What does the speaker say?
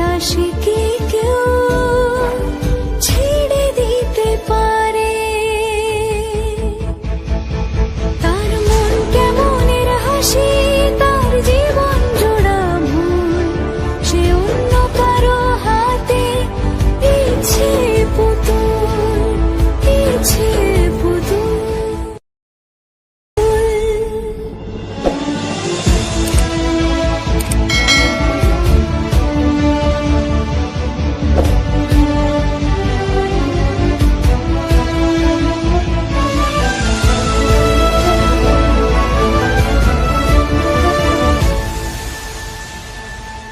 বিশ্বাসী কি কেউ